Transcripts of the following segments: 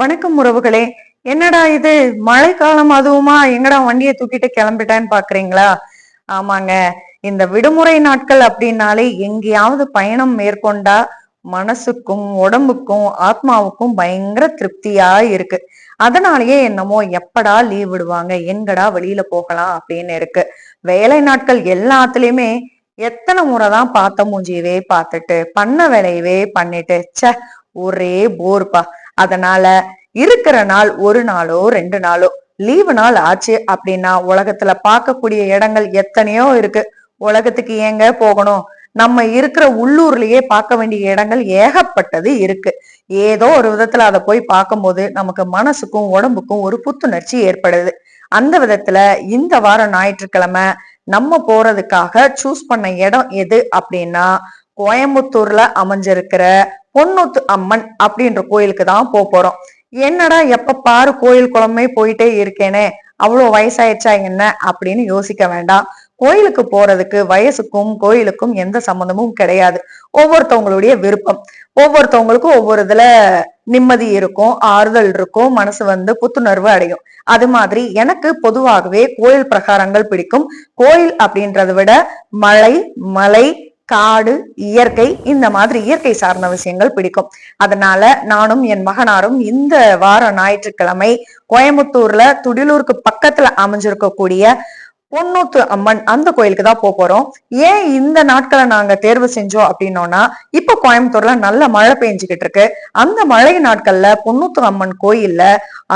வணக்கம் உறவுகளே. என்னடா இது? மழை காலம் அதுவுமா? எங்கடா வண்டியை தூக்கிட்டு கிளம்பிட்டேன்னு பாக்குறீங்களா? ஆமாங்க. இந்த விடுமுறை நாட்கள் அப்படின்னாலே எங்கேயாவது பயணம் மேற்கொண்டா மனசுக்கும் உடம்புக்கும் ஆத்மாவுக்கும் பயங்கர திருப்தியா இருக்கு. அதனாலயே என்னமோ எப்படா லீவ் விடுவாங்க? எங்கடா வெளியில போகலாம் அப்படின்னு இருக்கு. வேலை நாட்கள் எல்லாத்துலயுமே எத்தனை முறைதான் பார்த்த மூஞ்சியவே பார்த்துட்டு பண்ண வேலையவே பண்ணிட்டு ச்சே ஒரே போர்ப்பா. அதனால இருக்கிற நாள் ஒரு நாளோ ரெண்டு நாளோ லீவு நாள் ஆச்சு அப்படின்னா உலகத்துல பார்க்கக்கூடிய இடங்கள் எத்தனையோ இருக்கு. உலகத்துக்கு ஏங்க போகணும்? நம்ம இருக்கிற உள்ளூர்லயே பார்க்க வேண்டிய இடங்கள் ஏகப்பட்டது இருக்கு. ஏதோ ஒரு விதத்துல அதை போய் பார்க்கும்போது நமக்கு மனசுக்கும் உடம்புக்கும் ஒரு புத்துணர்ச்சி ஏற்படுது. அந்த விதத்துல இந்த வாரம் ஞாயிற்றுக்கிழமை நம்ம போறதுக்காக சூஸ் பண்ண இடம் எது அப்படின்னா கோயம்புத்தூர்ல அமைஞ்சிருக்கிற பொன்னூத்து அம்மன் அப்படின்ற கோயிலுக்கு தான் போக போறோம். என்னடா எப்ப பாரு கோயில் குளமே போயிட்டே இருக்கேனே அவ்வளோ வயசாயிடுச்சா என்ன அப்படின்னு யோசிக்க வேண்டாம். கோயிலுக்கு போறதுக்கு வயசுக்கும் கோயிலுக்கும் எந்த சம்மந்தமும் கிடையாது. ஒவ்வொருத்தவங்களுடைய விருப்பம். ஒவ்வொருத்தவங்களுக்கும் ஒவ்வொரு இதுல நிம்மதி இருக்கும் ஆறுதல் இருக்கும் மனசு வந்து புத்துணர்வு அடையும். அது மாதிரி எனக்கு பொதுவாகவே கோயில் பிரகாரங்கள் பிடிக்கும். கோயில் அப்படின்றத விட மலை மலை காடு இயற்கை இந்த மாதிரி இயற்கை சார்ந்த விஷயங்கள் பிடிக்கும். அதனால நானும் என் மகனாரும் இந்த வார ஞாயிற்றுக்கிழமை கோயம்புத்தூர்ல துடிலூருக்கு பக்கத்துல அமைஞ்சிருக்கக்கூடிய பொன்னூத்து அம்மன் அந்த கோயிலுக்கு தான் போக போறோம். ஏன் இந்த நாட்களை நாங்க தேர்வு செஞ்சோம் அப்படின்னோம்னா இப்ப கோயம்புத்தூர்ல நல்ல மழை பெஞ்சுக்கிட்டு இருக்கு. அந்த மழை நாட்கள்ல பொன்னூத்து அம்மன் கோயில்ல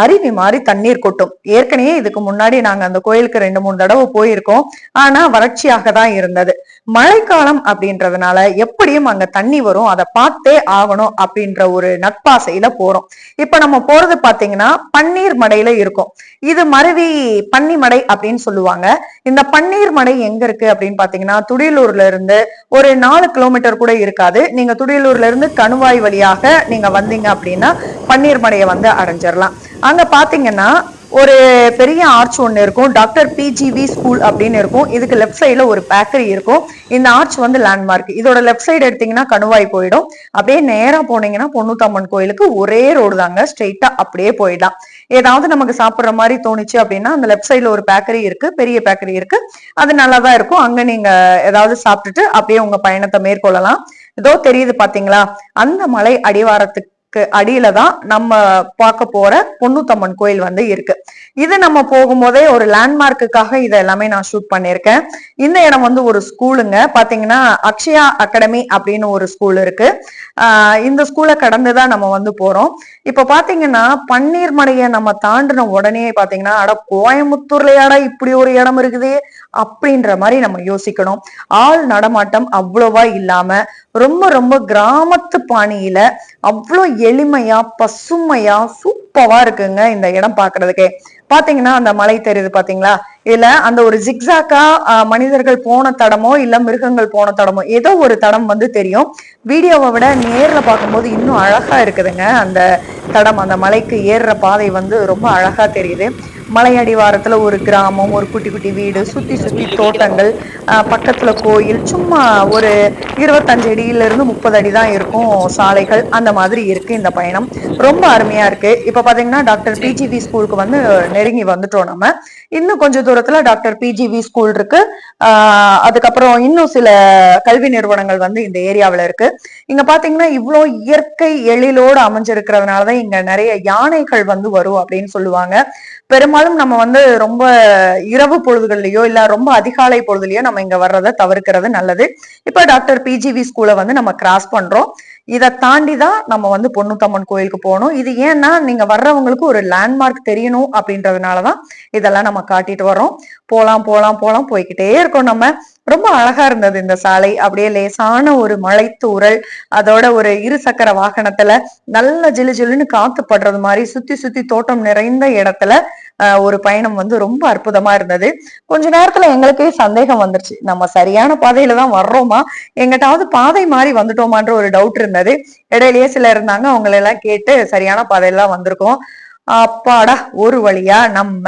அருவி மாதிரி தண்ணீர் கொட்டும். ஏற்கனவே இதுக்கு முன்னாடி நாங்க அந்த கோயிலுக்கு ரெண்டு மூணு தடவை போயிருக்கோம். ஆனா வறட்சியாக தான் இருந்தது. மழைக்காலம் அப்படின்றதுனால எப்படியும் அங்க தண்ணி வரும். அதை பார்த்தே ஆகணும் அப்படின்ற ஒரு நட்பாசையில போறோம். இப்ப நம்ம போறது பாத்தீங்கன்னா பன்னீர் மடையில இருக்கும். இது மருவி பன்னிமடை அப்படின்னு சொல்லுவாங்க. இந்த பன்னீர் மடை எங்க இருக்கு அப்படின்னு பாத்தீங்கன்னா துடியலூர்ல இருந்து ஒரு நாலு கிலோமீட்டர் கூட இருக்காது. நீங்க துடியலூர்ல இருந்து கணுவாய் வழியாக நீங்க வந்தீங்க அப்படின்னா பன்னீர் மடையை வந்து அடைஞ்சிடலாம் அங்க பாத்தீங்கன்னா ஒரு பெரிய ஆர்ச் ஒன்று இருக்கும். டாக்டர் பிஜிவி ஸ்கூல் அப்படின்னு இருக்கும். இதுக்கு லெஃப்ட் சைடில் ஒரு பேக்கரி இருக்கும். இந்த ஆர்ச் வந்து லேண்ட்மார்க் இதோட லெஃப்ட் சைடு எடுத்தீங்கன்னா கணுவாய் போயிடும். அப்படியே நேராக போனீங்கன்னா பொன்னூத்தம்மன் கோயிலுக்கு ஒரே ரோடு தாங்க. ஸ்ட்ரெயிட்டா அப்படியே போயிடலாம். ஏதாவது நமக்கு சாப்பிட்ற மாதிரி தோணுச்சு அப்படின்னா அந்த லெஃப்ட் சைடில் ஒரு பேக்கரி இருக்கு. பெரிய பேக்கரி இருக்கு. அது நல்லா தான் இருக்கும். அங்க நீங்க ஏதாவது சாப்பிட்டுட்டு அப்படியே உங்க பயணத்தை மேற்கொள்ளலாம். ஏதோ தெரியுது பாத்தீங்களா? அந்த மலை அடிவாரத்துக்கு அடியில தான் நம்ம பார்க்க போற பொன்னுத்தம்மன் கோயில் வந்து இருக்கு. இது நம்ம போகும்போதே ஒரு லேண்ட்மார்க்குக்காக இதை எல்லாமே நான் ஷூட் பண்ணியிருக்கேன். இந்த இடம் வந்து ஒரு ஸ்கூலுங்க பாத்தீங்கன்னா அக்ஷயா அகாடமி அப்படின்னு ஒரு ஸ்கூல் இருக்கு. ஆஹ் இந்த ஸ்கூலை கடந்துதான் நம்ம வந்து போறோம். இப்ப பாத்தீங்கன்னா பன்னீர் மலையை நம்ம தாண்டின உடனே பாத்தீங்கன்னா அட கோயம்புத்தூர்லயாடா இப்படி ஒரு இடம் இருக்குது? அப்படின்ற மாதிரி நம்ம யோசிக்கணும். ஆள் நடமாட்டம் அவ்வளவா இல்லாம ரொம்ப ரொம்ப கிராமத்து பாணியில அவ்வளோ எளிமையா பசுமையா சூப்பவா இருக்குங்க இந்த இடம் பாக்குறதுக்கே பாத்தீங்கன்னா அந்த மலை தெரியுது பாத்தீங்களா? இதுல அந்த ஒரு ஜிக்ஸாக்கா மனிதர்கள் போன தடமோ இல்ல மிருகங்கள் போன தடமோ ஏதோ ஒரு தடம் வந்து தெரியும். வீடியோவை விட நேர்ல பார்க்கும்போது இன்னும் அழகா இருக்குதுங்க. அந்த தடம் அந்த மலைக்கு ஏறுற பாதை வந்து ரொம்ப அழகா தெரியுது. மலையடிவாரத்தில் ஒரு கிராமம் ஒரு குட்டி குட்டி வீடு சுத்தி சுத்தி தோட்டங்கள் பக்கத்துல கோயில் சும்மா ஒரு இருபத்தஞ்சு அடியில இருந்து முப்பது அடி தான் இருக்கும் சாலைகள். அந்த மாதிரி இருக்கு இந்த பயணம். ரொம்ப அருமையா இருக்கு. இப்ப பாத்தீங்கன்னா டாக்டர் பிஜிவி ஸ்கூலுக்கு வந்து நெருங்கி வந்துட்டோம் நம்ம. இன்னும் கொஞ்சம் தூரத்துல டாக்டர் பிஜிவி ஸ்கூல் இருக்கு. ஆஹ் அதுக்கப்புறம் இன்னும் சில கல்வி நிறுவனங்கள் வந்து இந்த ஏரியாவில் இருக்கு. இங்க பாத்தீங்கன்னா இவ்வளோ இயற்கை எழிலோடு அமைஞ்சிருக்கிறதுனாலதான் இங்க நிறைய யானைகள் வந்து வரும் அப்படின்னு சொல்லுவாங்க. பெரும் பெரும்பாலும் நம்ம வந்து ரொம்ப இரவு பொழுதுகள்லயோ இல்ல ரொம்ப அதிகாலை பொழுதுலயோ நம்ம இங்க வர்றதை தவிர்க்கிறது நல்லது. இப்ப டாக்டர் பிஜிவி ஸ்கூலை வந்து நம்ம கிராஸ் பண்றோம். இதை தாண்டி தான் நம்ம வந்து பொண்ணுத்தம்மன் கோயிலுக்கு போகணும். இது ஏன்னா நீங்க வர்றவங்களுக்கு ஒரு லேண்ட்மார்க் தெரியணும் அப்படின்றதுனாலதான் இதெல்லாம் நம்ம காட்டிட்டு வரோம் போலாம் போலாம் போலாம் போய்கிட்டே இருக்கோம் நம்ம. ரொம்ப அழகா இருந்தது இந்த சாலை. அப்படியே லேசான ஒரு மலைத்தூரல் அதோட ஒரு இரு சக்கர வாகனத்துல நல்ல ஜிலு ஜிலுன்னு காத்து படுறது மாதிரி சுத்தி சுத்தி தோட்டம் நிறைந்த இடத்துல ஒரு பயணம் வந்து ரொம்ப அற்புதமா இருந்தது. கொஞ்ச நேரத்துல எங்களுக்கே சந்தேகம் வந்துருச்சு. நம்ம சரியான பாதையில தான் வர்றோமா? எங்கிட்டாவது பாதை மாறி வந்துட்டோமான்ற ஒரு டவுட் இருந்தது. இடையிலேயே சில இருந்தாங்க. அவங்களெல்லாம் கேட்டு சரியான பாதையில தான் வந்திருக்கோம். அப்பாடா ஒரு வழியா நம்ம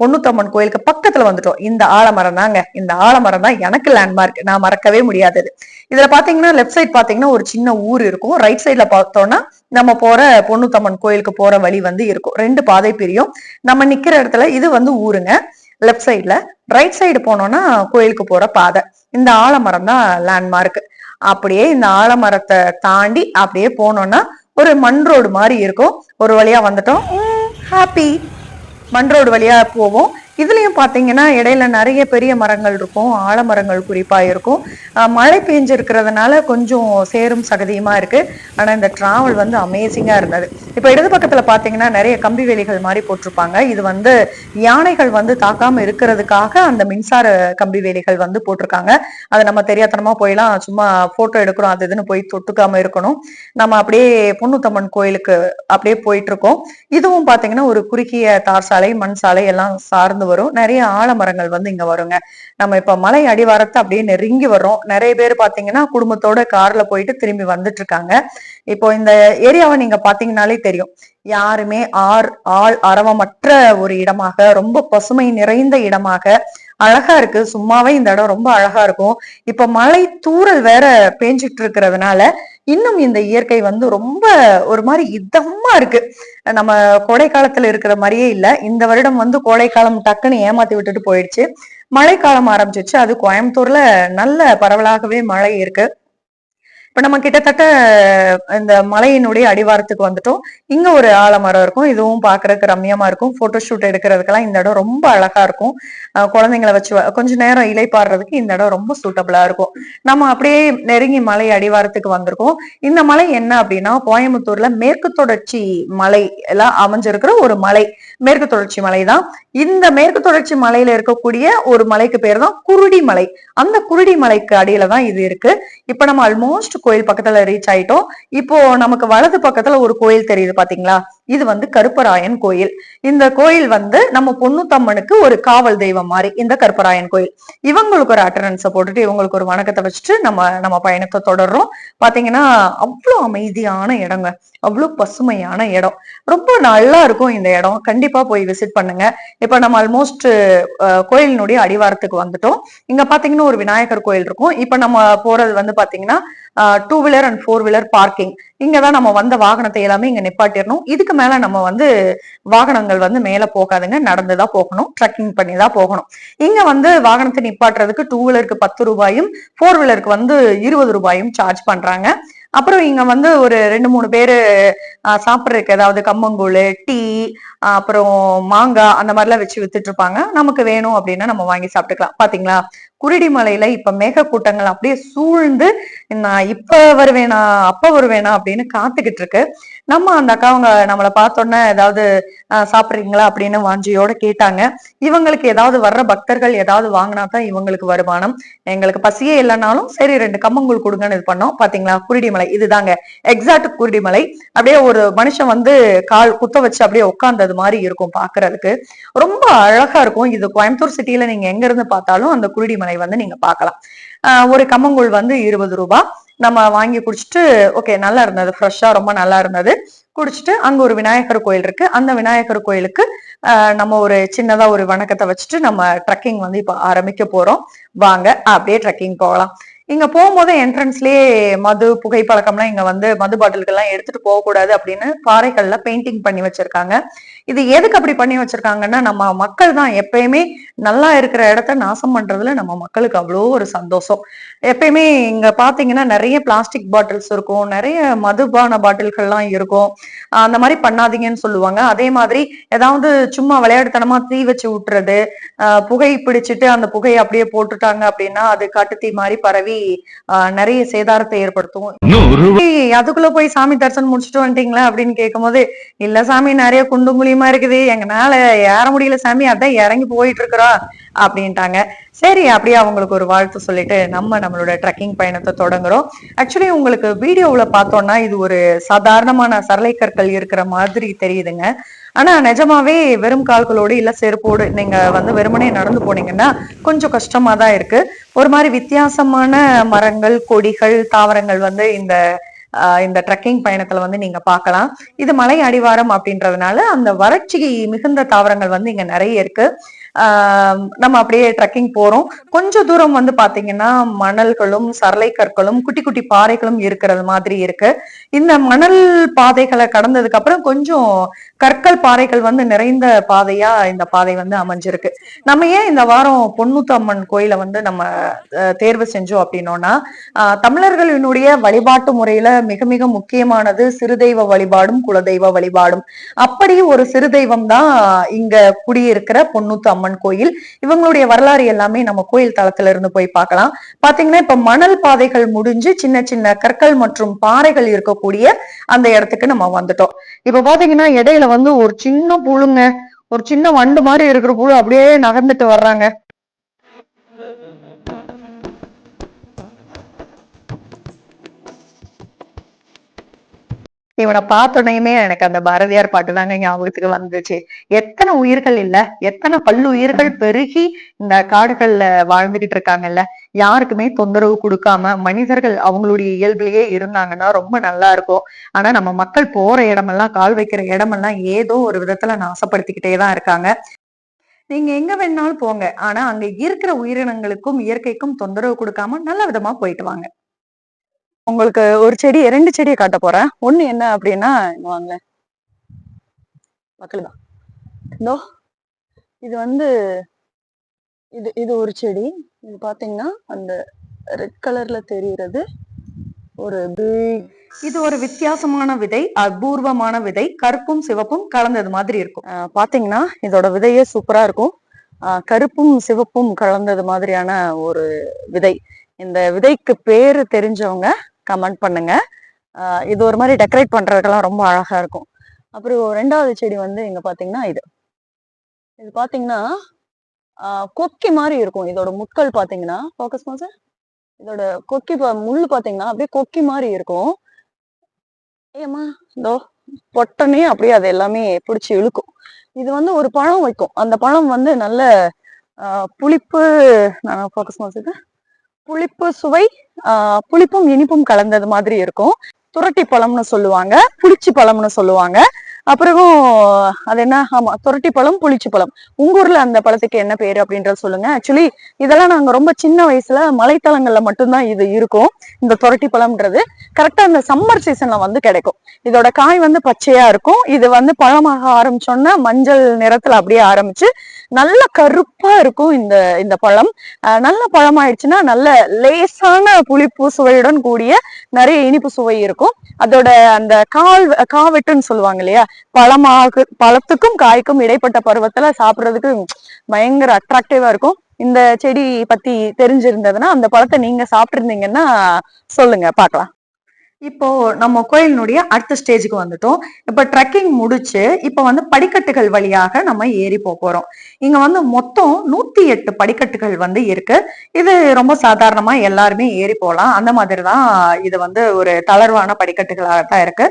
பொண்ணுத்தம்மன் கோயிலுக்கு பக்கத்துல வந்துட்டோம். இந்த ஆலமரம் தாங்க. இந்த ஆலமரம் தான் எனக்கு லேண்ட்மார்க் நான் மறக்கவே முடியாதது இதுல பாத்தீங்கன்னா லெஃப்ட் சைட் பாத்தீங்கன்னா ஒரு சின்ன ஊர் இருக்கும். ரைட் சைட்ல பார்த்தோம்னா நம்ம போற பொண்ணுத்தம்மன் கோயிலுக்கு போற வழி வந்து இருக்கும். ரெண்டு பாதை பிரியும். நம்ம நிக்கிற இடத்துல இது வந்து ஊருங்க. லெஃப்ட் சைட்ல ரைட் சைடு போனோம்னா கோயிலுக்கு போற பாதை. இந்த ஆலமரம் தான் லேண்ட்மார்க் அப்படியே இந்த ஆலமரத்தை தாண்டி அப்படியே போனோம்னா ஒரு மண் ரோடு மாதிரி இருக்கும். ஒரு வழியா வந்துட்டோம். ஹாப்பி மண் ரோடு வழியா போவோம். இதுலயும் பாத்தீங்கன்னா இடையில நிறைய பெரிய மரங்கள் இருக்கும் ஆலமரங்கள் குறிப்பா இருக்கும். மழை பெஞ்சிருக்கிறதுனால கொஞ்சம் சேரும் சகதியுமா இருக்கு. ஆனா இந்த டிராவல் வந்து அமேசிங்கா இருந்தது. இப்ப இடது பக்கத்துல பாத்தீங்கன்னா நிறைய கம்பி வேலிகள் மாதிரி போட்டிருப்பாங்க. இது வந்து யானைகள் வந்து தாக்காம இருக்கிறதுக்காக அந்த மின்சார கம்பி வேலிகள் வந்து போட்டிருக்காங்க. அதை நம்ம தெரியாதனமா போயெல்லாம் சும்மா போட்டோ எடுக்கிறோம் அது இதுன்னு போய் தொட்டுக்காம இருக்கணும். நம்ம அப்படியே பொண்ணுத்தம்மன் கோயிலுக்கு அப்படியே போயிட்டு இருக்கோம். இதுவும் பாத்தீங்கன்னா ஒரு குறுகிய தார் சாலை மண் சாலை எல்லாம் சார்ந்து வரும். நிறைய ஆலமரங்கள் வந்து இங்க வருங்க. நம்ம இப்ப மலை அடிவாரத்தை அப்படியே நெருங்கி வர்றோம். நிறைய பேர் பாத்தீங்கன்னா குடும்பத்தோட கார்ல போயிட்டு திரும்பி வந்துட்டு இருக்காங்க. இப்போ இந்த ஏரியாவை நீங்க பாத்தீங்கன்னாலே தெரியும். யாருமே ஆர் ஆள் அரவமற்ற ஒரு இடமாக ரொம்ப பசுமை நிறைந்த இடமாக அழகா இருக்கு. சும்மாவே இந்த இடம் ரொம்ப அழகா இருக்கும். இப்ப மழை தூறல் வேற பேஞ்சிட்டு இருக்கிறதுனால இன்னும் இந்த இயற்கை வந்து ரொம்ப ஒரு மாதிரி இதமா இருக்கு. நம்ம கோடை காலத்துல இருக்கிற மாதிரியே இல்ல. இந்த வருடம் வந்து கோடைக்காலம் டக்குன்னு ஏமாத்தி விட்டுட்டு போயிடுச்சு. மழைக்காலம் ஆரம்பிச்சிச்சு. அது கோயம்புத்தூர்ல நல்ல பரவலாகவே மழை இருக்கு. இப்போ நம்ம கிட்டத்தட்ட இந்த மலையினுடைய அடிவாரத்துக்கு வந்துட்டோம். இங்க ஒரு ஆலமரம் இருக்கும். இதுவும் பாக்குறதுக்கு ரம்யமா இருக்கும். போட்டோ ஷூட் எடுக்கிறதுக்கெல்லாம் இந்த இடம் ரொம்ப அழகா இருக்கும். குழந்தைங்களை வச்சு கொஞ்ச நேரம் இலைப்பாடுறதுக்கு இந்த இடம் ரொம்ப சூட்டபிளா இருக்கும். நம்ம அப்படியே நெருங்கி மலை அடிவாரத்துக்கு வந்திருக்கோம். இந்த மலை என்ன அப்படின்னா கோயம்புத்தூர்ல மேற்கு தொடர்ச்சி மலை எல்லாம் அமைஞ்சிருக்கிற ஒரு மலை. மேற்கு தொடர்ச்சி மலை தான். இந்த மேற்கு தொடர்ச்சி மலையில இருக்கக்கூடிய ஒரு மலைக்கு பேர் தான் குருடி மலை. அந்த குருடி மலைக்கு அடியில தான் இது இருக்கு. இப்ப நம்ம ஆல்மோஸ்ட் கோயில் பக்கத்துல ரீச் ஆயிட்டோம். இப்போ நமக்கு வலது பக்கத்துல ஒரு கோயில் தெரியுது பாத்தீங்களா? இது வந்து கருப்பராயன் கோயில். இந்த கோயில் வந்து நம்ம பொண்ணுத்தம்மனுக்கு ஒரு காவல் தெய்வம் மாதிரி இந்த கருப்பராயன் கோயில். இவங்களுக்கு ஒரு அட்டண்டன்ஸை போட்டுட்டு இவங்களுக்கு ஒரு வணக்கத்தை வச்சுட்டு நம்ம நம்ம பயணத்தை தொடர்றோம். பாத்தீங்கன்னா அவ்வளோ அமைதியான இடங்க. அவ்வளோ பசுமையான இடம். ரொம்ப நல்லா இருக்கும் இந்த இடம். கண்டிப்பா போய் விசிட் பண்ணுங்க. இப்ப நம்ம ஆல்மோஸ்ட் கோயிலினுடைய அடிவாரத்துக்கு வந்துட்டோம். இங்க பாத்தீங்கன்னா ஒரு விநாயகர் கோயில் இருக்கும். இப்ப நம்ம போறது வந்து பாத்தீங்கன்னா two wheeler and four wheeler parking இங்கதான் நம்ம வந்த வாகனத்தை எல்லாமே இங்க நிப்பாட்டிடணும். இதுக்கு மேல நம்ம வந்து வாகனங்கள் வந்து மேல போகாதுங்க. நடந்துதான் போகணும். ட்ரக்கிங் பண்ணி தான் போகணும். இங்க வந்து வாகனத்தை நிப்பாட்டுறதுக்கு டூ வீலருக்கு பத்து ரூபாயும் ஃபோர் வீலருக்கு வந்து இருபது ரூபாயும் சார்ஜ் பண்றாங்க. அப்புறம் இங்க வந்து ஒரு ரெண்டு மூணு பேரு சாப்பிட்றதுக்கு ஏதாவது கம்மங்கூழ் டீ அப்புறம் மாங்காய் அந்த மாதிரிலாம் வச்சு வித்துட்டு இருப்பாங்க. நமக்கு வேணும் அப்படின்னா நம்ம வாங்கி சாப்பிட்டுக்கலாம். பாத்தீங்களா? குருடிமலையில இப்ப மேக கூட்டங்கள் அப்படியே சூழ்ந்து நான் இப்ப வருவேனா அப்ப வருவேனா அப்படின்னு காத்துக்கிட்டு இருக்கு. நம்ம அந்த அக்கா அவங்க நம்மளை பார்த்தோன்னே ஏதாவது ஆஹ் சாப்பிடுறீங்களா? அப்படின்னு வாஞ்சியோட கேட்டாங்க. இவங்களுக்கு ஏதாவது வர்ற பக்தர்கள் ஏதாவது வாங்கினா தான் இவங்களுக்கு வருமானம். எங்களுக்கு பசியே இல்லைனாலும் சரி ரெண்டு கம்மங்கூழ் கொடுங்கன்னு இது பண்ணோம். பாத்தீங்களா? குருடிமலை. இதுதாங்க. எக்ஸாக்ட் குருடிமலை. அப்படியே ஒரு மனுஷன் வந்து கால் குத்த வச்சு அப்படியே உட்காந்தது மாதிரி இருக்கும் பாக்குறதுக்கு. ரொம்ப அழகா இருக்கும். இது கோயம்புத்தூர் சிட்டில நீங்க எங்க இருந்து பார்த்தாலும் அந்த குருடிமலை வந்து நீங்க பார்க்கலாம். ஆஹ் ஒரு கம்மங்கூழ் வந்து இருபது ரூபாய் நம்ம வாங்கி குடிச்சிட்டு ஓகே நல்லா இருந்தது. ஃப்ரெஷ்ஷா ரொம்ப நல்லா இருந்தது. குடிச்சிட்டு அங்க ஒரு விநாயகர் கோயில் இருக்கு. அந்த விநாயகர் கோயிலுக்கு நம்ம ஒரு சின்னதா ஒரு வணக்கத்தை வச்சுட்டு நம்ம ட்ரெக்கிங் வந்து இப்ப ஆரம்பிக்க போறோம். வாங்க அப்படியே ட்ரெக்கிங் போகலாம். இங்க போகும்போது என்ட்ரன்ஸ்லயே மது புகைப்பழக்கம்லாம் இங்க வந்து மது பாட்டில்கள்லாம் எடுத்துட்டு போக கூடாது அப்படின்னு பாறைகள்ல பெயிண்டிங் பண்ணி வச்சிருக்காங்க. இது எதுக்கு அப்படி பண்ணி வச்சிருக்காங்கன்னா நம்ம மக்கள் தான் எப்பயுமே நல்லா இருக்கிற இடத்த நாசம் பண்றதுல நம்ம மக்களுக்கு அவ்வளோ ஒரு சந்தோஷம். எப்பயுமே இங்க பாத்தீங்கன்னா நிறைய பிளாஸ்டிக் பாட்டில்ஸ் இருக்கும் நிறைய மதுபான பாட்டில்கள்லாம் இருக்கும். அந்த மாதிரி பண்ணாதீங்கன்னு சொல்லுவாங்க. அதே மாதிரி ஏதாவது சும்மா விளையாட்டுத்தனமா தீ வச்சு விட்டுறது புகை பிடிச்சிட்டு அந்த புகையை அப்படியே போட்டுட்டாங்க அப்படின்னா அது காட்டுத்தீ மாதிரி பரவி நிறைய சேதாரத்தை ஏற்படுத்தும். அதுக்குள்ள போய் சாமி தரிசனம் முடிச்சுட்டு வந்துட்டீங்களா அப்படின்னு கேட்கும்போது இல்ல சாமி நிறைய குண்டு பயமா இருக்குது. எங்கனால ஏற முடியல சாமி அதான் இறங்கி போயிட்டு இருக்கிறோம் அப்படின்ட்டாங்க. சரி அப்படியே அவங்களுக்கு ஒரு வாழ்த்து சொல்லிட்டு நம்ம நம்மளோட ட்ரெக்கிங் பயணத்தை தொடங்குறோம். ஆக்சுவலி உங்களுக்கு வீடியோவில் பார்த்தோம்னா இது ஒரு சாதாரணமான சரளை கற்கள் இருக்கிற மாதிரி தெரியுதுங்க. ஆனா நிஜமாவே வெறும் கால்களோடு இல்ல செருப்போடு நீங்க வந்து வெறுமனே நடந்து போனீங்கன்னா கொஞ்சம் கஷ்டமா தான் இருக்கு. ஒரு மாதிரி வித்தியாசமான மரங்கள் கொடிகள் தாவரங்கள் வந்து இந்த இந்த ட்ரெக்கிங் பயணத்துல வந்து நீங்க பார்க்கலாம். இது மலை அடிவாரம் அப்படின்றதுனால அந்த வறட்சி மிகுந்த தாவரங்கள் வந்து இங்க நிறைய இருக்கு. நம்ம அப்படியே ட்ரெக்கிங் போறோம். கொஞ்ச தூரம் வந்து பாத்தீங்கன்னா மணல்களும் சரளை கற்களும் குட்டி குட்டி பாறைகளும் இருக்கிறது மாதிரி இருக்கு. இந்த மணல் பாதைகளை கடந்ததுக்கு அப்புறம் கொஞ்சம் கற்கள் பாறைகள் வந்து நிறைந்த பாதையா இந்த பாதை வந்து அமைஞ்சிருக்கு. நம்ம ஏன் இந்த வாரம் பொன்னுத்தம்மன் கோயில கோயிலை வந்து நம்ம தேர்வு செஞ்சோம் அப்படின்னோம்னா ஆஹ், தமிழர்களினுடைய வழிபாட்டு முறையில மிக மிக முக்கியமானது சிறுதெய்வ வழிபாடும் குலதெய்வ வழிபாடும். அப்படி ஒரு சிறுதெய்வம் தான் இங்க குடியிருக்கிற பொன்னுத்தம்மன் அம்மன் கோயில். இவங்களுடைய வரலாறு எல்லாமே நம்ம கோயில் தளத்துல இருந்து போய் பார்க்கலாம். பாத்தீங்கன்னா இப்ப மணல் பாதைகள் முடிஞ்சு சின்ன சின்ன கற்கள் மற்றும் பாறைகள் இருக்கக்கூடிய அந்த இடத்துக்கு நம்ம வந்துட்டோம். இப்ப பாத்தீங்கன்னா இடையில வந்து ஒரு சின்ன புழுங்க ஒரு சின்ன வண்டு மாதிரி இருக்கிற புழு அப்படியே நகர்ந்துட்டு வர்றாங்க. இவனை பார்த்தோன்னயுமே எனக்கு அந்த பாரதியார் பாட்டு தாங்க ஞாபகத்துக்கு வந்துச்சு. எத்தனை உயிர்கள் இல்ல எத்தனை பல்லு உயிர்கள் பெருகி இந்த காடுகள்ல வாழ்ந்துகிட்டு இருக்காங்கல்ல. யாருக்குமே தொந்தரவு கொடுக்காம மனிதர்கள் அவங்களுடைய இயல்பிலேயே இருந்தாங்கன்னா ரொம்ப நல்லா இருக்கும். ஆனா நம்ம மக்கள் போற இடமெல்லாம் கால் வைக்கிற இடமெல்லாம் ஏதோ ஒரு விதத்துல நாசப்படுத்திக்கிட்டே தான் இருக்காங்க. நீங்க எங்க வேணாலும் போங்க. ஆனா அங்க இருக்கிற உயிரினங்களுக்கும் இயற்கைக்கும் தொந்தரவு கொடுக்காம நல்ல விதமா போயிட்டு வாங்க. உங்களுக்கு ஒரு செடி ரெண்டு செடியை காட்ட போறேன். ஒண்ணு என்ன அப்படின்னா வாங்க. மக்கள் தான் இதோ இது வந்து இது இது ஒரு செடி. இது பாத்தீங்கன்னா அந்த ரெட் கலர்ல தெரிகிறது ஒரு இது. ஒரு வித்தியாசமான விதை அபூர்வமான விதை. கருப்பும் சிவப்பும் கலந்தது மாதிரி இருக்கும். பாத்தீங்கன்னா இதோட விதையே சூப்பரா இருக்கும். கருப்பும் சிவப்பும் கலந்தது மாதிரியான ஒரு விதை. இந்த விதைக்கு பேரு தெரிஞ்சவங்க கமெண்ட் பண்ணுங்க. இது ஒரு மாதிரி டெக்கரேட் பண்றதுக்கெல்லாம் ரொம்ப அழகா இருக்கும். அப்புறம் ரெண்டாவது செடி வந்து இங்க பாத்தீங்கன்னா இது. இது பாத்தீங்கன்னா கொக்கி மாதிரி இருக்கும். இதோட முட்கள் பாத்தீங்கன்னா ஃபோக்கஸ் சார் இதோட கொக்கி பா- முள்ளு பாத்தீங்கன்னா அப்படியே கொக்கி மாதிரி இருக்கும். ஏமா இதோ பொட்டனே அப்படியே அது எல்லாமே பிடிச்சி இழுக்கும். இது வந்து ஒரு பழம் வைக்கும். அந்த பழம் வந்து நல்ல புளிப்பு நான் ஃபோக்கஸ் பண்ணுறது புளிப்பு சுவை ஆஹ் புளிப்பும் இனிப்பும் கலந்தது மாதிரி இருக்கும். துரட்டி பழம்னு சொல்லுவாங்க புளிச்சி பழம்னு சொல்லுவாங்க. அப்புறம் அது என்ன? ஆமா துரட்டி பழம் புளிச்சி பழம். உங்க ஊர்ல அந்த பழத்துக்கு என்ன பேரு அப்படின்றத சொல்லுங்க. ஆக்சுவலி இதெல்லாம் நாங்க ரொம்ப சின்ன வயசுல மலைத்தளங்கள்ல மட்டும்தான் இது இருக்கும் இந்த துரட்டி பழம்ன்றது. கரெக்டா இந்த சம்மர் சீசன்ல வந்து கிடைக்கும். இதோட காய் வந்து பச்சையா இருக்கும். இது வந்து பழமாக ஆரம்பிச்சோன்னா மஞ்சள் நிறத்துல அப்படியே ஆரம்பிச்சு நல்ல கருப்பா இருக்கும் இந்த இந்த பழம். அஹ் நல்ல பழமாயிடுச்சுன்னா நல்ல லேசான புளிப்பு சுவையுடன் கூடிய நிறைய இனிப்பு சுவை இருக்கும். அதோட அந்த கால் காவெட்டுன்னு சொல்லுவாங்க இல்லையா? பழமாக பழத்துக்கும் காய்க்கும் இடைப்பட்ட பருவத்துல சாப்பிடுறதுக்கு பயங்கர அட்ராக்டிவா இருக்கும். இந்த செடி பத்தி தெரிஞ்சிருந்ததுன்னா அந்த பழத்தை நீங்க சாப்பிட்டிருந்தீங்கன்னா சொல்லுங்க பாக்கலாம் இப்போ நம்ம கோயிலினுடைய அடுத்த ஸ்டேஜுக்கு வந்துட்டோம். இப்ப ட்ரெக்கிங் முடிச்சு இப்ப வந்து படிக்கட்டுகள் வழியாக நம்ம ஏறி போகிறோம் போறோம். இங்க வந்து மொத்தம் நூத்தி எட்டு படிக்கட்டுகள் வந்து இருக்கு. இது ரொம்ப சாதாரணமா எல்லாருமே ஏறி போகலாம். அந்த மாதிரி தான் இது வந்து ஒரு தளர்வான படிக்கட்டுகளாக தான் இருக்கு.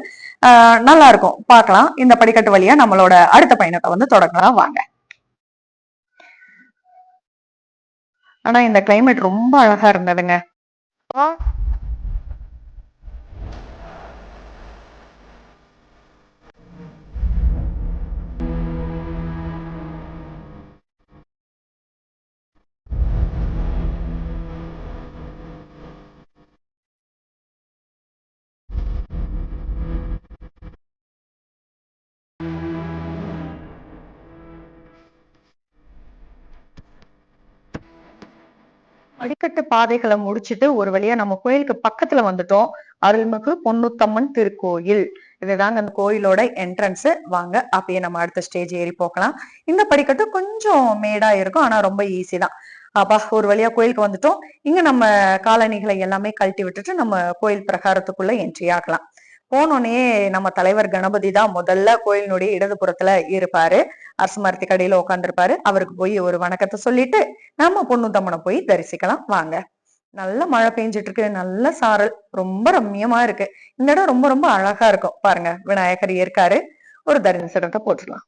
நல்லா இருக்கும். பார்க்கலாம். இந்த படிக்கட்டு வழியா நம்மளோட அடுத்த பயணத்தை வந்து தொடங்கலாம். வாங்க. ஆனா இந்த கிளைமேட் ரொம்ப அழகா இருந்ததுங்க. படிக்கட்டு பாதைகளை முடிச்சிட்டு ஒரு வழியா நம்ம கோயிலுக்கு பக்கத்துல வந்துட்டோம். அருள்மிகு பொன்னுத்தம்மன் திருக்கோயில். இதுதாங்க அந்த கோயிலோட என்ட்ரன்ஸ் வாங்க அப்படியே நம்ம அடுத்த ஸ்டேஜ் ஏறி போகலாம். இந்த படிக்கட்டு கொஞ்சம் மேடா இருக்கும் ஆனா ரொம்ப ஈஸி தான். அப்பா ஒரு வழியா கோயிலுக்கு வந்துட்டோம். இங்க நம்ம காலணிகளை எல்லாமே கழட்டி விட்டுட்டு நம்ம கோயில் பிரகாரத்துக்குள்ள என்ட்ரி ஆகலாம். போனோடனே நம்ம தலைவர் கணபதி தான் முதல்ல கோயிலினுடைய இடதுபுறத்துல இருப்பாரு. அரசுமரத்தி கடையில உட்காந்துருப்பாரு அவருக்கு போய் ஒரு வணக்கத்தை சொல்லிட்டு நம்ம பொண்ணுத்தம்மனை போய் தரிசிக்கலாம். வாங்க. நல்ல மழை பெஞ்சிட்டு இருக்கு நல்ல சாரல். ரொம்ப ரம்யமா இருக்கு. இந்த இடம் ரொம்ப ரொம்ப அழகா இருக்கும். பாருங்க. விநாயகர் இருக்காரு ஒரு தரிசனத்தை போட்டுடலாம்.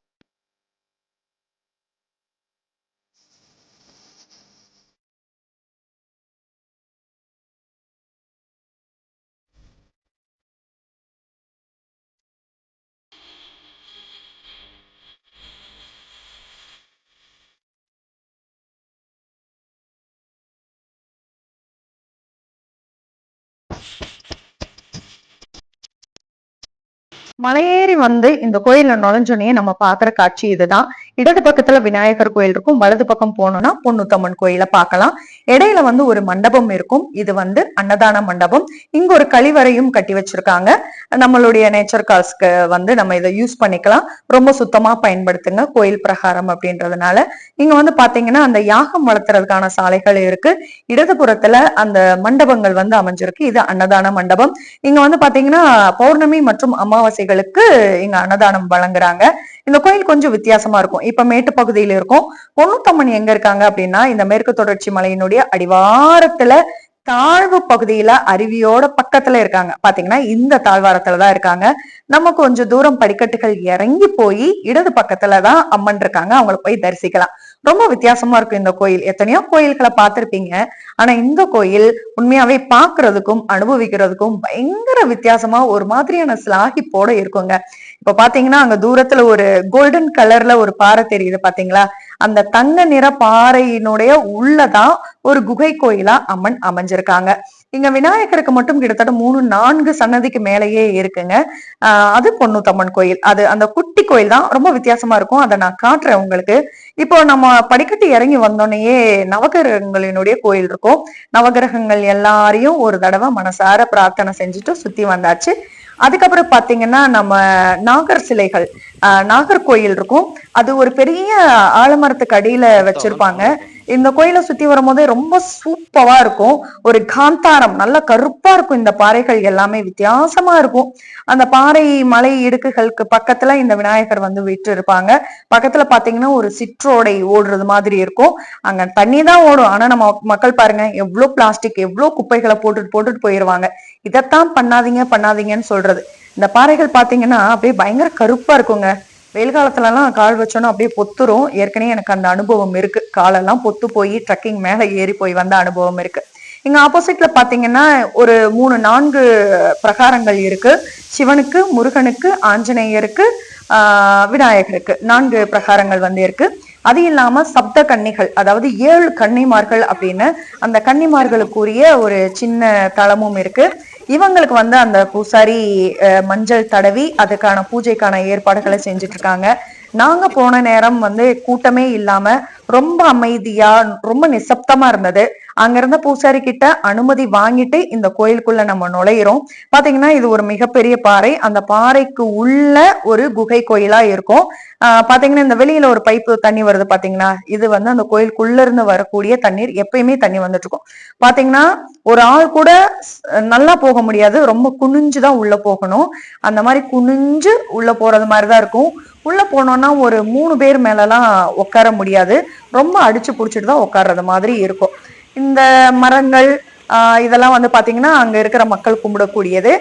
மலையேறி வந்து இந்த கோயில்ல நுழைஞ்சோடனே நம்ம பாக்குற காட்சி இதுதான். இடது பக்கத்துல விநாயகர் கோயில் இருக்கும். வலது பக்கம் போனோம்னா பொன்னுத்தம்மன் கோயில பார்க்கலாம். இடையில வந்து ஒரு மண்டபம் இருக்கும். இது வந்து அன்னதான மண்டபம். இங்க ஒரு கழிவறையும் கட்டி வச்சிருக்காங்க. நம்மளுடைய நேச்சர் காஸ்க்கு வந்து நம்ம இதை யூஸ் பண்ணிக்கலாம். ரொம்ப சுத்தமா பயன்படுத்துங்க கோயில் பிரகாரம் அப்படின்றதுனால. இங்க வந்து பாத்தீங்கன்னா அந்த யாகம் வளர்த்துறதுக்கான சாலைகள் இருக்கு. இடதுபுறத்துல அந்த மண்டபங்கள் வந்து அமைஞ்சிருக்கு. இது அன்னதான மண்டபம். இங்க வந்து பாத்தீங்கன்னா பௌர்ணமி மற்றும் அமாவாசைகளுக்கு இங்க அன்னதானம் வழங்குறாங்க. இந்த கோயில் கொஞ்சம் வித்தியாசமா இருக்கும். இப்ப மேட்டு பகுதியில இருக்கும். பொண்ணுத்தம்மன் எங்க இருக்காங்க அப்படின்னா இந்த மேற்கு தொடர்ச்சி மலையினுடைய அடிவாரத்துல தாழ்வு பகுதியில அருவியோட பக்கத்துல இருக்காங்க. பாத்தீங்கன்னா இந்த தாழ்வாரத்துலதான் இருக்காங்க. நம்ம கொஞ்சம் தூரம் படிக்கட்டுகள் இறங்கி போய் இடது பக்கத்துலதான் அம்மன் இருக்காங்க. அவங்கள போய் தரிசிக்கலாம். ரொம்ப வித்தியாசமா இருக்கும் இந்த கோயில். எத்தனையோ கோயில்களை பார்த்துருப்பீங்க. ஆனா இந்த கோயில் உண்மையாவே பாக்குறதுக்கும் அனுபவிக்கிறதுக்கும் பயங்கர வித்தியாசமா ஒரு மாதிரியான சிலாகிப்போட இருக்குங்க. இப்ப பாத்தீங்கன்னா அங்க தூரத்துல ஒரு கோல்டன் கலர்ல ஒரு பாறை தெரியுது பாத்தீங்களா? அந்த தங்க நிற பாறையினுடைய உள்ளதான் ஒரு குகை கோயிலா அம்மன் அமைஞ்சிருக்காங்க. இங்க விநாயகருக்கு மட்டும் கிட்டத்தட்ட மூணு நான்கு சன்னதிக்கு மேலேயே இருக்குங்க. அது பொன்னுத்தம்மன் கோயில். அது அந்த குட்டி கோயில் தான். ரொம்ப வித்தியாசமா இருக்கும். அதை நான் காட்டுறேன் உங்களுக்கு. இப்போ நம்ம படிக்கட்டு இறங்கி வந்தோடனேயே நவகிரகங்களினுடைய கோயில் இருக்கும். நவகிரகங்கள் எல்லாரையும் ஒரு தடவை மனசார பிரார்த்தனை செஞ்சுட்டு சுத்தி வந்தாச்சு. அதுக்கப்புறம் பாத்தீங்கன்னா நம்ம நாகர் சிலைகள் நாகர்கோயில் இருக்கும். அது ஒரு பெரிய ஆலமரத்துக்கு அடியில வச்சிருப்பாங்க. இந்த கோயிலை சுத்தி வரும்போதே ரொம்ப சூப்பவா இருக்கும். ஒரு காந்தாரம் நல்ல கருப்பா இருக்கும் இந்த பாறைகள் எல்லாமே வித்தியாசமா இருக்கும். அந்த பாறை மலை இடுக்குகளுக்கு பக்கத்துல இந்த விநாயகர் வந்து விட்டு இருப்பாங்க பக்கத்துல பாத்தீங்கன்னா ஒரு சிற்றோடை ஓடுறது மாதிரி இருக்கும். அங்க தண்ணி தான் ஓடும். ஆனா நம்ம மக்கள் பாருங்க எவ்வளவு பிளாஸ்டிக் எவ்வளவு குப்பைகளை போட்டுட்டு போட்டுட்டு போயிருவாங்க. இதைத்தான் பண்ணாதீங்க பண்ணாதீங்கன்னு சொல்றது. இந்த பாறைகள் பாத்தீங்கன்னா அப்படியே பயங்கர கருப்பா இருக்குங்க. வெயில் காலத்துலலாம் கால் வச்சோன்னா அப்படியே பொத்துரும். ஏற்கனவே எனக்கு அந்த அனுபவம் இருக்கு. காலெல்லாம் பொத்து போய் ட்ரக்கிங் மேல ஏறி போய் வந்த அனுபவம் இருக்கு. இங்க ஆப்போசிட்ல பாத்தீங்கன்னா ஒரு மூணு நான்கு பிரகாரங்கள் இருக்கு. சிவனுக்கு முருகனுக்கு ஆஞ்சநேயருக்கு விநாயகருக்கு நான்கு பிரகாரங்கள் வந்து இருக்கு. அது இல்லாம சப்த கன்னிகள் அதாவது ஏழு கன்னிமார்கள் அப்படின்னு அந்த கன்னிமார்களுக்குரிய ஒரு சின்ன தளமும் இருக்கு. இவங்களுக்கு வந்து அந்த பூசாரி அஹ், மஞ்சள் தடவி அதுக்கான பூஜைக்கான ஏற்பாடுகளை செஞ்சுட்டு இருக்காங்க நாங்க போன நேரம் வந்து கூட்டமே இல்லாம ரொம்ப அமைதியா ரொம்ப நிசப்தமா இருந்தது. அங்க இருந்த பூசாரி கிட்ட அனுமதி வாங்கிட்டு இந்த கோயிலுக்குள்ள நம்ம நுழையிறோம். பாத்தீங்கன்னா இது ஒரு மிகப்பெரிய பாறை. அந்த பாறைக்கு உள்ள ஒரு குகை கோயிலா இருக்கும். ஆஹ் பாத்தீங்கன்னா இந்த வெளியில ஒரு பைப்பு தண்ணி வருது பாத்தீங்கன்னா இது வந்து அந்த கோயிலுக்குள்ள இருந்து வரக்கூடிய தண்ணீர். எப்பயுமே தண்ணி வந்துட்டு இருக்கும் பாத்தீங்கன்னா ஒரு ஆள் கூட நல்லா போக முடியாது. ரொம்ப குனிஞ்சுதான் உள்ள போகணும். அந்த மாதிரி குனிஞ்சு உள்ள போறது மாதிரிதான் இருக்கும். உள்ள போனோம்னா ஒரு மூணு பேர் மேலலாம் உட்கார முடியாது. ரொம்ப அடிச்சு பிடிச்சிட்டு தான் உட்கார்றது மாதிரி இருக்கும். இந்த மரங்கள் இதெல்லாம் வந்து பார்த்தீங்கன்னா அங்கே இருக்கிற மக்கள் கும்பிடக்கூடியது.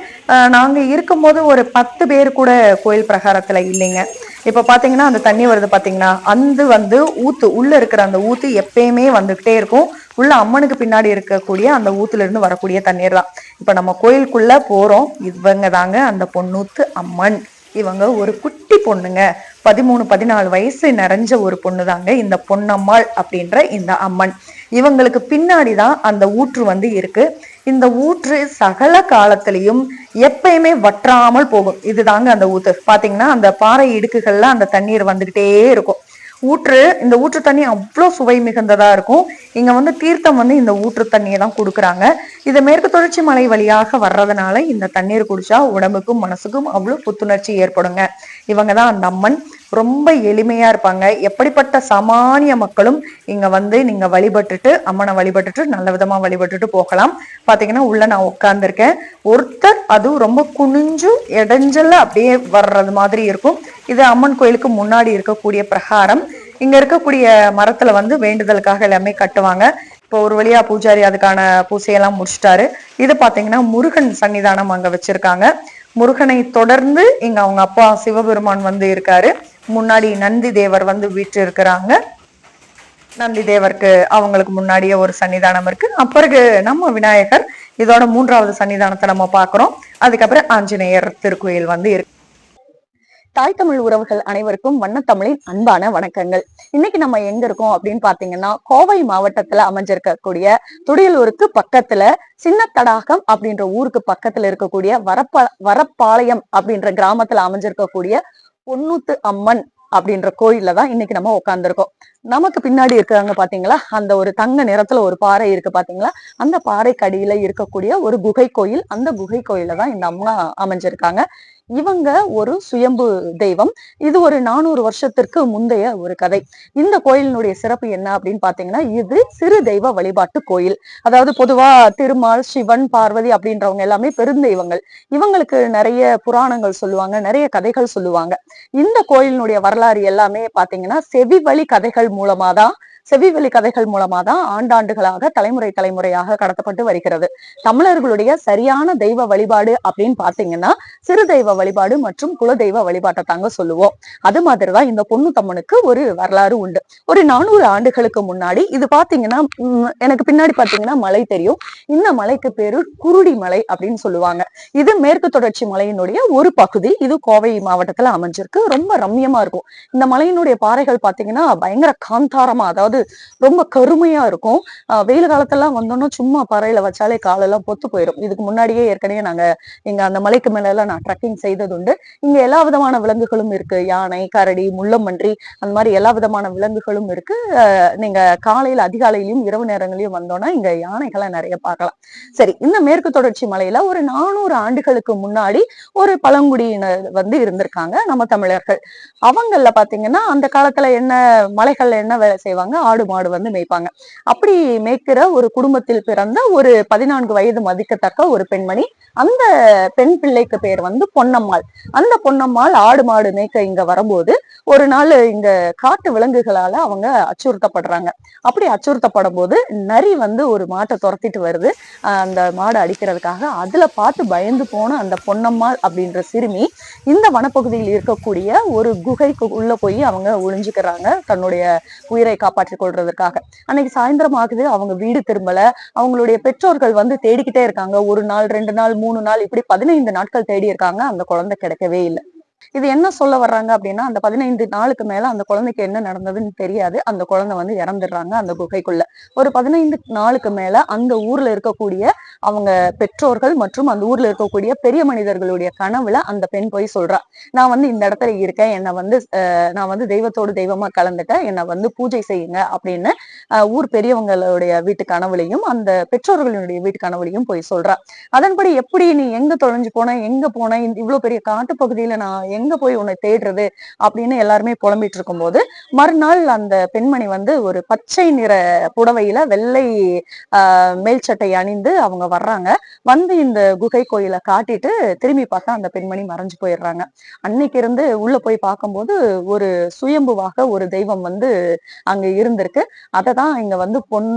நாங்கள் இருக்கும்போது ஒரு பத்து பேர் கூட கோயில் பிரகாரத்தில் இல்லைங்க. இப்போ பார்த்தீங்கன்னா அந்த தண்ணி வருது பார்த்தீங்கன்னா அந்த வந்து ஊத்து உள்ளே இருக்கிற அந்த ஊத்து எப்பயுமே வந்துக்கிட்டே இருக்கும். உள்ள அம்மனுக்கு பின்னாடி இருக்கக்கூடிய அந்த ஊத்துல இருந்து வரக்கூடிய தண்ணீர் தான். இப்போ நம்ம கோயிலுக்குள்ள போகிறோம் இவங்க தாங்க அந்த பொன்னூத்து அம்மன். இவங்க ஒரு குட்டி பொண்ணுங்க. பதிமூணு பதினாலு வயசு நிறைஞ்ச ஒரு பொண்ணு தாங்க இந்த பொன்னம்மாள் அப்படின்ற இந்த அம்மன். இவங்களுக்கு பின்னாடி தான் அந்த ஊற்று வந்து இருக்கு. இந்த ஊற்று சகல காலத்திலையும் எப்பயுமே வற்றாமல் போகும். இதுதாங்க அந்த ஊத்து. பாத்தீங்கன்னா அந்த பாறை இடுக்குகள்ல அந்த தண்ணீர் வந்துகிட்டே இருக்கும். ஊற்று இந்த ஊற்று தண்ணி அவ்வளோ சுவை மிகுந்ததா இருக்கும். இங்க வந்து தீர்த்தம் வந்து இந்த ஊற்று தண்ணியை தான் கொடுக்குறாங்க. இது மேற்கு தொடர்ச்சி மலை வழியாக வர்றதுனால இந்த தண்ணீர் குடிச்சா உடம்புக்கும் மனசுக்கும் அவ்வளோ புத்துணர்ச்சி ஏற்படுங்க. இவங்க தான் அந்த அம்மன். ரொம்ப எளிமையா இருப்பாங்க. எப்படிப்பட்ட சாமானிய மக்களும் இங்க வந்து நீங்க வழிபட்டுட்டு அம்மனை வழிபட்டுட்டு நல்ல விதமா வழிபட்டுட்டு போகலாம். பாத்தீங்கன்னா உள்ள நான் உட்காந்துருக்கேன் ஒருத்தர் அதுவும் ரொம்ப குனிஞ்சு இடைஞ்சல அப்படியே வர்றது மாதிரி இருக்கும். இது அம்மன் கோயிலுக்கு முன்னாடி இருக்கக்கூடிய பிரகாரம். இங்க இருக்கக்கூடிய மரத்துல வந்து வேண்டுதலுக்காக எல்லாமே கட்டுவாங்க. இப்போ ஒரு வழியா பூஜாரி அதுக்கான பூசையெல்லாம் முடிச்சிட்டாரு. இது பாத்தீங்கன்னா முருகன் சன்னிதானம் அங்க வச்சிருக்காங்க. முருகனை தொடர்ந்து இங்க அவங்க அப்பா சிவபெருமான் வந்து இருக்காரு. முன்னாடி நந்தி தேவர் வந்து வீட்டு இருக்கிறாங்க நந்தி தேவருக்கு அவங்களுக்கு முன்னாடியே ஒரு சன்னிதானம் இருக்கு. அப்பிறகு நம்ம விநாயகர் இதோட மூன்றாவது சன்னிதானத்தை நம்ம பாக்குறோம் அதுக்கப்புறம் ஆஞ்சநேயர் திருக்கோயில் வந்து இருக்கு. தாய் தமிழ் உறவுகள் அனைவருக்கும் வண்ணத்தமிழின் அன்பான வணக்கங்கள். இன்னைக்கு நம்ம எங்க இருக்கோம் அப்படின்னு பாத்தீங்கன்னா கோவை மாவட்டத்துல அமைஞ்சிருக்கக்கூடிய துடியலூருக்கு பக்கத்துல சின்ன தடாகம் அப்படின்ற ஊருக்கு பக்கத்துல இருக்கக்கூடிய வரப்ப வரப்பாளையம் அப்படின்ற கிராமத்துல அமைஞ்சிருக்கக்கூடிய பொன்னூத்து அம்மன் அப்படின்ற கோயில்ல தான் இன்னைக்கு நம்ம உட்காந்துருக்கோம் நமக்கு பின்னாடி இருக்கிறாங்க பாத்தீங்களா அந்த ஒரு தங்க நிறத்துல ஒரு பாறை இருக்கு பாத்தீங்களா அந்த பாறைக்கு அடியில இருக்கக்கூடிய ஒரு குகை கோயில் அந்த குகை கோயில தான் இந்த அம்மா அமைஞ்சிருக்காங்க. இவங்க ஒரு சுயம்பு தெய்வம். இது ஒரு நானூறு வருஷத்திற்கு முந்தைய ஒரு கதை. இந்த கோயிலினுடைய சிறப்பு என்ன அப்படின்னு பாத்தீங்கன்னா இது சிறு தெய்வ வழிபாட்டு கோயில். அதாவது பொதுவா திருமால் சிவன் பார்வதி அப்படின்றவங்க எல்லாமே பெருந்தெய்வங்கள் இவங்களுக்கு நிறைய புராணங்கள் சொல்லுவாங்க நிறைய கதைகள் சொல்லுவாங்க. இந்த கோயிலினுடைய வரலாறு எல்லாமே பாத்தீங்கன்னா செவி வழி கதைகள் மூலமா தான் செவிவெளி கதைகள் மூலமா தான் ஆண்டாண்டுகளாக தலைமுறை தலைமுறையாக கடத்தப்பட்டு வருகிறது. தமிழர்களுடைய சரியான தெய்வ வழிபாடு அப்படின்னு பாத்தீங்கன்னா சிறு தெய்வ வழிபாடு மற்றும் குல தெய்வ வழிபாட்டை தாங்க சொல்லுவோம். அது மாதிரிதான் இந்த பொண்ணு தம்மனுக்கு ஒரு வரலாறு உண்டு. ஒரு நானூறு ஆண்டுகளுக்கு முன்னாடி இது பாத்தீங்கன்னா உம், எனக்கு பின்னாடி பாத்தீங்கன்னா மலை தெரியும். இந்த மலைக்கு பேரு குருடி மலை அப்படின்னு சொல்லுவாங்க. இது மேற்கு தொடர்ச்சி மலையினுடைய ஒரு பகுதி. இது கோவை மாவட்டத்துல அமைஞ்சிருக்கு. ரொம்ப ரம்யமா இருக்கும். இந்த மலையினுடைய பாறைகள் பாத்தீங்கன்னா பயங்கர காந்தாரமா அதாவது ரொம்ப கருமையா இருக்கும். வெயில் காலத்தெல்லாம் வந்தோம்னா சும்மா பறையில வச்சாலே காலெல்லாம் பொத்து போயிடும் இதுக்கு முன்னாடியே ஏற்கனவே நாங்க இங்க அந்த மலைக்கு மேல எல்லாம் நான் ட்ரக்கிங் செய்தது உண்டு. இங்க எல்லா விதமான விலங்குகளும் இருக்கு. யானை கரடி முள்ளம்பன்றி அந்த மாதிரி எல்லா விதமான விலங்குகளும் இருக்கு. நீங்க காலையில அதிகாலையிலயும் இரவு நேரங்களையும் வந்தோம்னா இங்க யானைகளை நிறைய பார்க்கலாம். சரி இந்த மேற்கு தொடர்ச்சி மலையில ஒரு நானூறு ஆண்டுகளுக்கு முன்னாடி ஒரு பழங்குடியினர் வந்து இருந்திருக்காங்க நம்ம தமிழர்கள். அவங்கள பாத்தீங்கன்னா அந்த காலத்துல என்ன மலைகள்ல என்ன வேலை செய்வாங்க? ஆடு மாடு வந்து மேய்ப்பாங்க. அப்படி மேய்க்கிற ஒரு குடும்பத்தில் பிறந்த ஒரு பதினான்கு வயது மதிக்கத்தக்க ஒரு பெண்மணி அந்த பெண் பிள்ளைக்கு பேர் வந்து பொன்னம்மாள். அந்த பொன்னம்மாள் ஆடு மாடு மேய்க்க இங்க வரும்போது ஒரு நாள் இங்க காட்டு விலங்குகளால அவங்க அச்சுறுத்தப்படுறாங்க. அப்படி அச்சுறுத்தப்படும் போது நரி வந்து ஒரு மாட்டை துரத்திட்டு வருது. அந்த மாடு அடிக்கிறதுக்காக அதுல பார்த்து பயந்து போன அந்த பொன்னம்மாள் அப்படின்ற சிறுமி இந்த வனப்பகுதியில் இருக்கக்கூடிய ஒரு குகைக்கு உள்ள போய் அவங்க ஒளிஞ்சுக்கிறாங்க. தன்னுடைய உயிரை காப்பாற்றிக் கொள்றதுக்காக. அன்னைக்கு சாயந்தரம் ஆகுது அவங்க வீடு திரும்பல. அவங்களுடைய பெற்றோர்கள் வந்து தேடிக்கிட்டே இருக்காங்க. ஒரு நாள் ரெண்டு நாள் மூணு நாள் இப்படி பதினைந்து நாட்கள் தேடி இருக்காங்க. அந்த குழந்தை கிடைக்கவே இல்லை. இது என்ன சொல்ல வர்றாங்க அப்படின்னா அந்த பதினைந்து நாளுக்கு மேல அந்த குழந்தைக்கு என்ன நடந்ததுன்னு தெரியாது. அந்த குழந்தை வந்து இறந்துடுறாங்க அந்த குகைக்குள்ள. ஒரு பதினைந்து நாளுக்கு மேல அந்த ஊர்ல இருக்கக்கூடிய அவங்க பெற்றோர்கள் மற்றும் அந்த ஊர்ல இருக்கக்கூடிய பெரிய மனிதர்களுடைய கனவுல அந்த பெண் போய் சொல்றா நான் வந்து இந்த இடத்துல இருக்கேன். என்னை வந்து அஹ், நான் வந்து தெய்வத்தோடு தெய்வமா கலந்துட்டேன். என்னை வந்து பூஜை செய்யுங்க அப்படின்னு ஊர் பெரியவங்களுடைய வீட்டு கனவுலையும் அந்த பெற்றோர்களுடைய வீட்டு கனவுலையும் போய் சொல்றா. அதன்படி எப்படி நீ எங்க தொலைஞ்சு போன எங்க போன இந்த இவ்வளவு பெரிய காட்டுப்பகுதியில நான் எங்க போய் உன்னை தேடுறது அப்படின்னு எல்லாருமே புலம்பிட்டு இருக்கும்போது மறுநாள் அந்த பெண்மணி வந்து ஒரு பச்சை நிற புடவையில வெள்ளை ஆஹ் மேல் சட்டை அணிந்து அவங்க வர்றாங்க. வந்து இந்த குகை கோயிலை காட்டிட்டு திரும்பி பார்த்தா அந்த பெண்மணி மறைஞ்சு போயிடுறாங்க. அன்னைக்கு இருந்து உள்ள போய் பார்க்கும்போது ஒரு சுயம்புவாக ஒரு தெய்வம் வந்து அங்க இருந்திருக்கு. அதை தான் இங்க வந்து பொன்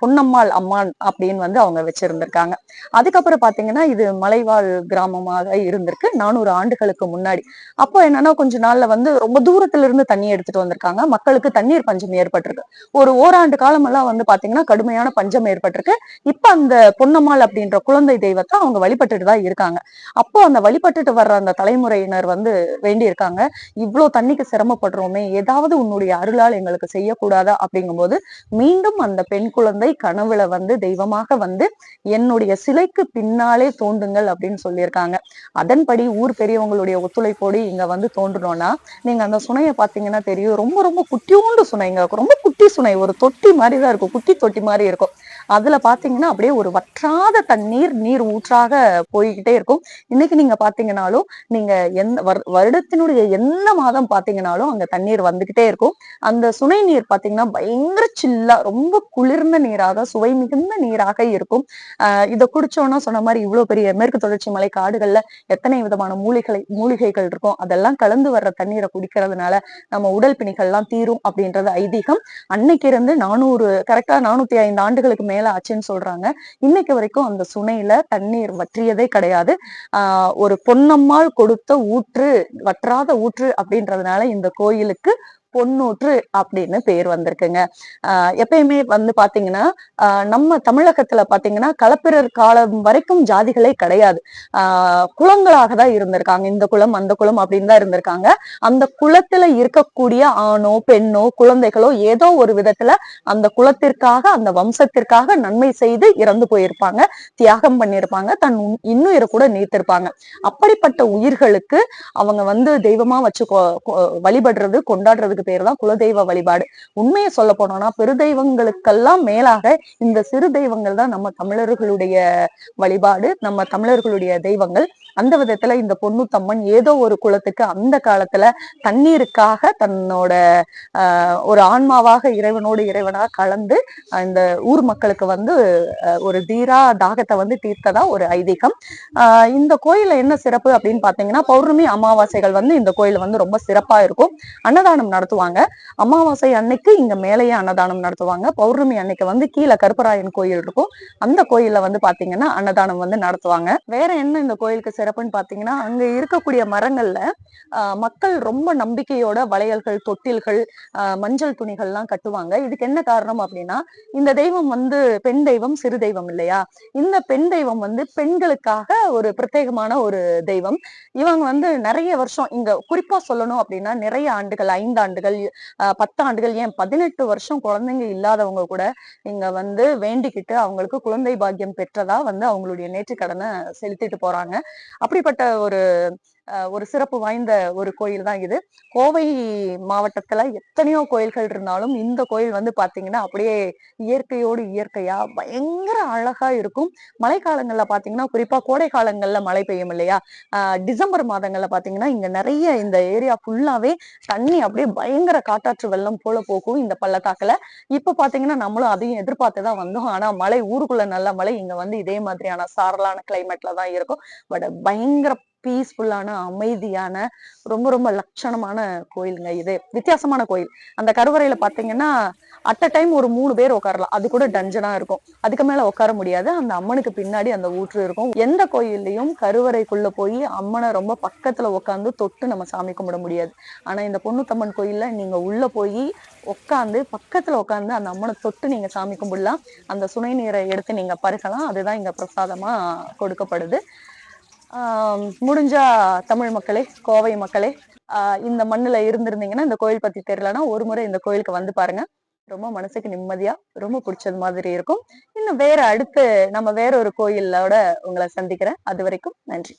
பொன்னம்மாள் அம்மான் அப்படின்னு வந்து அவங்க வச்சிருந்திருக்காங்க. அதுக்கப்புறம் பாத்தீங்கன்னா இது மலைவாழ் கிராமமாக இருந்திருக்கு. நானூறு ஆண்டுகளுக்கு முன்னாடி. அப்போ என்னன்னா கொஞ்ச நாள்ல வந்து ரொம்ப தூரத்துல இருந்து தண்ணி எடுத்துட்டு வந்திருக்காங்க. மக்களுக்கு தண்ணீர் பஞ்சம் ஏற்பட்டிருக்கு. ஒரு ஓராண்டு காலமெல்லாம் வந்து பாத்தீங்கன்னா கடுமையான பஞ்சம் ஏற்பட்டிருக்கு. இப்ப அந்த பொன்னம்மாள் அப்படின்ற குழந்தை தெய்வத்தை அவங்க வழிபட்டுட்டு தான் இருக்காங்க. அப்போ அந்த வழிபட்டுட்டு வர்ற அந்த தலைமுறையினர் வந்து வேண்டி இருக்காங்க இவ்வளவு தண்ணிக்கு சிரமப்படுறோமே. ஏதாவது உன்னுடைய அருளால் எங்களுக்கு செய்யக்கூடாதா? அப்படிங்கும்போது மீண்டும் அந்த பெண் குழந்தை கனவுல வந்து தெய்வமாக வந்து என்னுடைய சிலைக்கு பின்னாலே தோண்டுங்கள் அப்படின்னு சொல்லியிருக்காங்க. அதன்படி ஊர் பெரியவங்களுடைய ஒத்துழைப்போடு இங்க வந்து தோன்றணும்னா நீங்க அந்த சுனையை பாத்தீங்கன்னா தெரியும். ரொம்ப ரொம்ப குட்டியோண்டு சுனைங்க ரொம்ப குட்டி சுனை. ஒரு தொட்டி மாதிரி தான் இருக்கும். குட்டி தொட்டி மாதிரி இருக்கும். அதுல பாத்தீங்கன்னா அப்படியே ஒரு வற்றாத தண்ணீர் நீர் ஊற்றாக போய்கிட்டே இருக்கும். இன்னைக்கு நீங்க பாத்தீங்கன்னாலும் நீங்க எந்த வரு- வருடத்தினுடைய எந்த மாதம் பாத்தீங்கன்னாலும் அங்க தண்ணீர் வந்துகிட்டே இருக்கும். அந்த சுனை நீர் பாத்தீங்கன்னா பயங்கர சில்லு ரொம்ப குளிர்ந்த நீராக சுவை மிகுந்த நீராக இருக்கும். ஆஹ் இதை குடிச்சோம்னா சொன்ன மாதிரி இவ்வளவு பெரிய மேற்கு தொடர்ச்சி மலை காடுகள்ல எத்தனை விதமான மூலிகளை மூலிகைகள் இருக்கும் அதெல்லாம் கலந்து வர்ற தண்ணீரை குடிக்கிறதுனால நம்ம உடல் பிணிகள்லாம் தீரும் அப்படின்றது ஐதீகம். அன்னைக்கு இருந்து நானூறு கரெக்டா நானூத்தி ஐந்து ஆண்டுகளுக்கு மேல ஆச்சுன்னு சொல்றாங்க. இன்னைக்கு வரைக்கும் அந்த சுனையில தண்ணீர் வற்றியதே கிடையாது. ஆஹ் ஒரு பொன்னம்மாள் கொடுத்த ஊற்று வற்றாத ஊற்று அப்படின்றதுனால இந்த கோயிலுக்கு பொன்னூற்று அப்படின்னு பேர் வந்திருக்குங்க. எப்பயுமே வந்து பாத்தீங்கன்னா நம்ம தமிழகத்துல பாத்தீங்கன்னா களப்பிரர் காலம் வரைக்கும் ஜாதிகளே கிடையாது. ஆஹ் குலங்களாக தான் இருந்திருக்காங்க. இந்த குளம் அந்த குளம் அப்படின்னு தான் இருந்திருக்காங்க. அந்த குளத்துல இருக்கக்கூடிய ஆணோ பெண்ணோ குழந்தைகளோ ஏதோ ஒரு விதத்துல அந்த குலத்திற்காக அந்த வம்சத்திற்காக நன்மை செய்து இறந்து போயிருப்பாங்க தியாகம் பண்ணியிருப்பாங்க தன் உன்- இன்னுயிரை கூட நீத்திருப்பாங்க. அப்படிப்பட்ட உயிர்களுக்கு அவங்க வந்து தெய்வமா வச்சு வழிபடுறது கொண்டாடுறது வழிபடுறது பேர் தான் குலதெய்வ வழிபாடு. உண்மையை சொல்ல போனோம்னா பெருதெய்வங்களுக்கெல்லாம் மேலாக இந்த சிறு தெய்வங்கள் தான் நம்ம தமிழர்களுடைய வழிபாடு நம்ம தமிழர்களுடைய தெய்வங்கள். அந்த விதத்துல இந்த பொண்ணுத்தம்மன் ஏதோ ஒரு குலத்துக்கு அந்த காலத்துல தண்ணீருக்காக தன்னோட ஆஹ் ஒரு ஆன்மாவாக இறைவனோடு இறைவனாக கலந்து இந்த ஊர் மக்களுக்கு வந்து ஒரு தீரா தாகத்தை வந்து தீர்த்ததா ஒரு ஐதீகம். ஆஹ் இந்த கோயில்ல என்ன சிறப்பு அப்படின்னு பாத்தீங்கன்னா பௌர்ணமி அமாவாசைகள் வந்து இந்த கோயில் வந்து ரொம்ப சிறப்பா இருக்கும். அன்னதானம் நடத்துவாங்க. அமாவாசை அன்னைக்கு இங்க மேலேயே அன்னதானம் நடத்துவாங்க. பௌர்ணமி அன்னைக்கு வந்து கீழே கருப்பராயன் கோயில் இருக்கும். அந்த கோயில்ல வந்து பாத்தீங்கன்னா அன்னதானம் வந்து நடத்துவாங்க. வேற என்ன இந்த கோயிலுக்கு சிறப்புன்னு பாத்தீங்கன்னா அங்க இருக்கக்கூடிய மரங்கள்ல மக்கள் ரொம்ப நம்பிக்கையோட வளையல்கள் தொட்டில்கள் மஞ்சள் துணிகள்லாம் கட்டுவாங்க. இதுக்கு என்ன காரணம் அப்படின்னா இந்த தெய்வம் வந்து பெண் தெய்வம் சிறு தெய்வம் இல்லையா? இந்த பெண் தெய்வம் வந்து பெண்களுக்காக ஒரு பிரத்யேகமான ஒரு தெய்வம். இவங்க வந்து நிறைய வருஷம் இங்க குறிப்பா சொல்லணும் அப்படின்னா நிறைய ஆண்டுகள் ஐந்தாண்டு ஆண்டுகள் ஆஹ் பத்து ஆண்டுகள் ஏன் பதினெட்டு வருஷம் குழந்தைங்க இல்லாதவங்க கூட இங்க வந்து வேண்டிக்கிட்டு அவங்களுக்கு குழந்தை பாக்கியம் பெற்றதா வந்து அவங்களுடைய நேற்று கடனை செலுத்திட்டு போறாங்க. அப்படிப்பட்ட ஒரு ஒரு சிறப்பு வாய்ந்த ஒரு கோயில் தான் இது. கோவை மாவட்டத்துல எத்தனையோ கோயில்கள் இருந்தாலும் இந்த கோயில் வந்து பாத்தீங்கன்னா அப்படியே இயற்கையோடு இயற்கையா பயங்கர அழகா இருக்கும். மழைக்காலங்கள்ல பாத்தீங்கன்னா குறிப்பா கோடை காலங்கள்ல மழை பெய்யும் இல்லையா? ஆஹ் டிசம்பர் மாதங்கள்ல பாத்தீங்கன்னா இங்க நிறைய இந்த ஏரியா ஃபுல்லாவே தண்ணி அப்படியே பயங்கர காட்டாற்று வெள்ளம் போல போகும் இந்த பள்ளத்தாக்குல. இப்ப பாத்தீங்கன்னா நம்மளும் அதையும் எதிர்பார்த்து தான் வந்தோம். ஆனா மழை ஊருக்குள்ள நல்ல மழை இங்க வந்து இதே மாதிரியான சாரலான கிளைமேட்ல தான் இருக்கும். பட் பயங்கர பீஸ்ஃபுல்லான அமைதியான ரொம்ப ரொம்ப லட்சணமான கோயிலுங்க இது. வித்தியாசமான கோயில். அந்த கருவறையில பாத்தீங்கன்னா அட் அ டைம் ஒரு மூணு பேர் உட்காரலாம். அது கூட டஞ்சனா இருக்கும். அதுக்கு மேல உட்கார முடியாது. அந்த அம்மனுக்கு பின்னாடி அந்த ஊற்று இருக்கும். எந்த கோயில்லையும் கருவறைக்குள்ள போய் அம்மனை ரொம்ப பக்கத்துல உட்காந்து தொட்டு நம்ம சாமி கும்பிட முடியாது. ஆனா இந்த பொண்ணுத்தம்மன் கோயில்ல நீங்க உள்ள போய் உட்காந்து பக்கத்துல உட்காந்து அந்த அம்மனை தொட்டு நீங்க சாமி கும்பிடலாம். அந்த சுனை நீரை எடுத்து நீங்க பருகலாம். அதுதான் இங்க பிரசாதமா கொடுக்கப்படுது. முடிஞ்சா தமிழ் மக்களே கோவை மக்களே ஆஹ் இந்த மண்ணுல இருந்திருந்தீங்கன்னா இந்த கோயில் பத்தி தெரியலன்னா ஒரு முறை இந்த கோயிலுக்கு வந்து பாருங்க. ரொம்ப மனசுக்கு நிம்மதியா ரொம்ப பிடிச்சது மாதிரி இருக்கும். இன்னும் வேற அடுத்து நம்ம வேற ஒரு கோயிலோட உங்களை சந்திக்கிறேன். அது வரைக்கும் நன்றி.